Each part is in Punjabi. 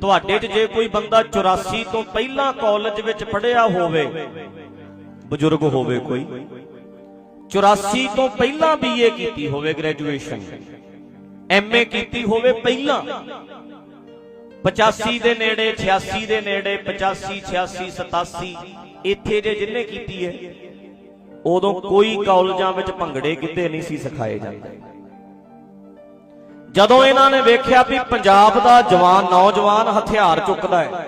ਤੁਹਾਡੇ 'ਚ ਜੇ ਕੋਈ ਬੰਦਾ 84 ਤੋਂ ਪਹਿਲਾਂ ਕਾਲਜ ਵਿੱਚ ਪੜ੍ਹਿਆ ਹੋਵੇ, ਬਜ਼ੁਰਗ ਹੋਵੇ ਕੋਈ 84 ਤੋਂ ਪਹਿਲਾਂ ਬੀਏ ਕੀਤੀ ਹੋਵੇ ਗ੍ਰੈਜੂਏਸ਼ਨ ਐਮਏ ਕੀਤੀ ਹੋਵੇ ਪਹਿਲਾਂ 85 ਦੇ ਨੇੜੇ 86 ਦੇ ਨੇੜੇ 85 86 87 ਇੱਥੇ ਜੇ ਜਿੰਨੇ ਕੀਤੀ ਹੈ, ਉਦੋਂ ਕੋਈ ਕਾਲਜਾਂ ਵਿੱਚ ਭੰਗੜੇ ਕਿਤੇ ਨਹੀਂ ਸੀ ਸਿਖਾਏ ਜਾਂਦੇ। ਜਦੋਂ ਇਹਨਾਂ ਨੇ ਵੇਖਿਆ ਵੀ ਪੰਜਾਬ ਦਾ ਜਵਾਨ ਨੌਜਵਾਨ ਹਥਿਆਰ ਚੁੱਕਦਾ ਹੈ,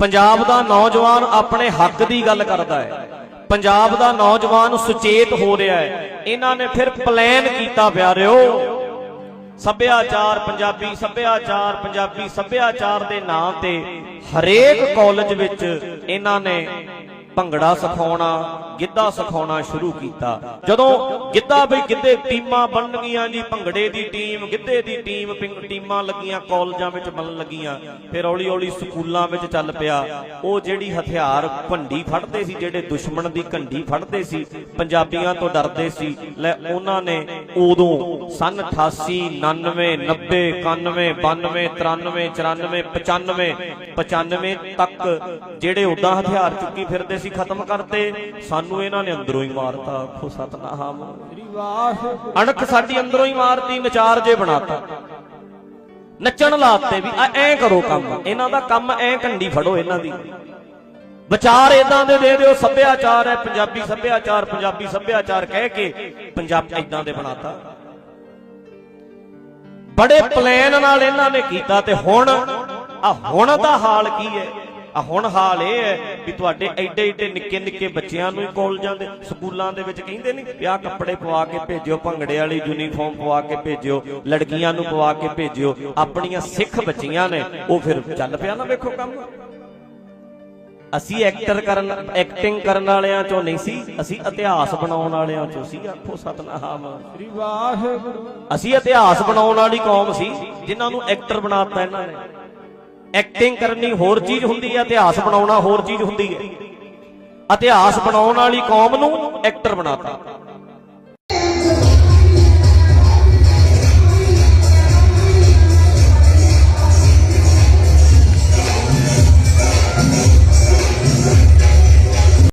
ਪੰਜਾਬ ਦਾ ਨੌਜਵਾਨ ਆਪਣੇ ਹੱਕ ਦੀ ਗੱਲ ਕਰਦਾ ਹੈ, ਪੰਜਾਬ ਦਾ ਨੌਜਵਾਨ ਸੁਚੇਤ ਹੋ ਰਿਹਾ ਹੈ, ਇਹਨਾਂ ਨੇ ਫਿਰ ਪਲਾਨ ਕੀਤਾ ਪਿਆਰਿਓ। ਸੱਭਿਆਚਾਰ ਪੰਜਾਬੀ ਸੱਭਿਆਚਾਰ ਪੰਜਾਬੀ, ਸੱਭਿਆਚਾਰ ਦੇ ਨਾਂ ਤੇ ਹਰੇਕ ਕਾਲਜ ਵਿੱਚ ਇਹਨਾਂ ਨੇ ਭੰਗੜਾ ਸਿਖਾਉਣਾ, ਗਿੱਧਾ ਸਿਖਾਉਣਾ ਸ਼ੁਰੂ ਕੀਤਾ। ਜਦੋਂ ਗਿੱਧਾ ਬਈ ਗਿੱਧੇ ਟੀਮਾਂ ਬਣ ਗਈਆਂ ਜੀ, ਭੰਗੜੇ ਦੀ ਟੀਮ, ਗਿੱਧੇ ਦੀ ਟੀਮ ਟੀਮਾਂ ਲੱਗੀਆਂ, ਕਾਲਜਾਂ ਵਿੱਚ ਬਣਨ ਲੱਗੀਆਂ, ਫਿਰ ਹੌਲੀ ਹੌਲੀ ਸਕੂਲਾਂ ਵਿੱਚ ਚੱਲ ਪਿਆ। ਉਹ ਜਿਹੜੀ ਹਥਿਆਰ ਭੰਡੀ ਫੜਦੇ ਸੀ, ਜਿਹੜੇ ਦੁਸ਼ਮਣ ਦੀ ਘੰਡੀ ਫੜਦੇ ਸੀ, ਪੰਜਾਬੀਆਂ ਤੋਂ ਡਰਦੇ ਸੀ, ਲੈ ਉਹਨਾਂ ਨੇ ਉਦੋਂ ਸਨ 88 99 90 91 92 93 94 95 95 ਤੱਕ ਜਿਹੜੇ ਉਦਾਂ ਹਥਿਆਰ ਚੁੱਕੀ ਫਿਰਦੇ ਸੀ ਖਤਮ ਕਰਤੇ ਸਾਨੂੰ ਇਹਨਾਂ ਨੇ ਅੰਦਰੋਂ ਹੀ ਮਾਰਤਾ। ਆਖੋ ਸਤਨਾਮ। ਅਣਖ ਸਾਡੀ ਅੰਦਰੋਂ ਹੀ ਮਾਰਤੀ ਨਚਾਰ ਜੇ ਬਣਾਤਾ। ਨੱਚਣ ਲਾਤੇ ਵੀ ਐ ਕਰੋ ਕੰਮ। ਇਹਨਾਂ ਦਾ ਕੰਮ ਐ ਕੰਡੀ ਫੜੋ ਇਹਨਾਂ ਦੀ। ਵਿਚਾਰ ਇਦਾਂ ਦੇ ਦੇ ਦਿਓ ਸੱਭਿਆਚਾਰ ਹੈ ਪੰਜਾਬੀ ਸੱਭਿਆਚਾਰ ਪੰਜਾਬੀ ਸੱਭਿਆਚਾਰ ਕਹਿ ਕੇ ਪੰਜਾਬ ਇਦਾਂ ਦੇ ਬਣਾਤਾ। ਬੜੇ ਪਲਾਨ ਨਾਲ ਇਹਨਾਂ ਨੇ ਕੀਤਾ ਤੇ ਹੁਣ ਆ ਹੁਣ ਦਾ ਹਾਲ ਕੀ ਹੈ? ਆ ਹੁਣ ਹਾਲ ਇਹ ਹੈ ਵੀ ਤੁਹਾਡੇ ਐਡੇ ਐਡੇ ਨਿੱਕੇ ਨਿੱਕੇ ਬੱਚਿਆਂ ਨੂੰ ਹੀ ਕਾਲਜਾਂ ਦੇ ਸਕੂਲਾਂ ਦੇ ਵਿੱਚ ਕਹਿੰਦੇ ਨਹੀਂ ਵਿਆਹ ਕੱਪੜੇ ਪਵਾ ਕੇ ਭੇਜਿਓ ਭੰਗੜੇ ਵਾਲੀ ਯੂਨੀਫਾਰਮ ਪਵਾ ਕੇ ਭੇਜਿਓ ਲੜਕੀਆਂ ਨੂੰ ਪਵਾ ਕੇ ਭੇਜਿਓ ਆਪਣੀਆਂ ਸਿੱਖ ਬੱਚੀਆਂ ਨੇ ਉਹ ਫਿਰ ਚੱਲ ਪਿਆ ਨਾ ਵੇਖੋ ਕੰਮ। ਅਸੀਂ ਐਕਟਰ ਕਰਨ ਐਕਟਿੰਗ ਕਰਨ ਵਾਲਿਆਂ ਚੋਂ ਨਹੀਂ ਸੀ ਅਸੀਂ ਇਤਿਹਾਸ ਬਣਾਉਣ ਵਾਲਿਆਂ ਚੋਂ ਸੀ ਆਖੋ ਸਤਨਾਮ। ਸ੍ਰੀ ਵਾਹਿਗੁਰੂ। ਅਸੀਂ ਇਤਿਹਾਸ ਬਣਾਉਣ ਵਾਲੀ ਕੌਮ ਸੀ ਜਿਨ੍ਹਾਂ ਨੂੰ ਐਕਟਰ ਬਣਾਤਾ ਇਹਨਾਂ ਨੇ। ਐਕਟਿੰਗ ਕਰਨੀ ਹੋਰ ਚੀਜ਼ ਹੁੰਦੀ ਹੈ ਇਤਿਹਾਸ ਬਣਾਉਣਾ ਹੋਰ ਚੀਜ਼ ਹੁੰਦੀ ਹੈ ਇਤਿਹਾਸ ਬਣਾਉਣ ਵਾਲੀ ਕੌਮ ਨੂੰ ਐਕਟਰ ਬਣਾਤਾ।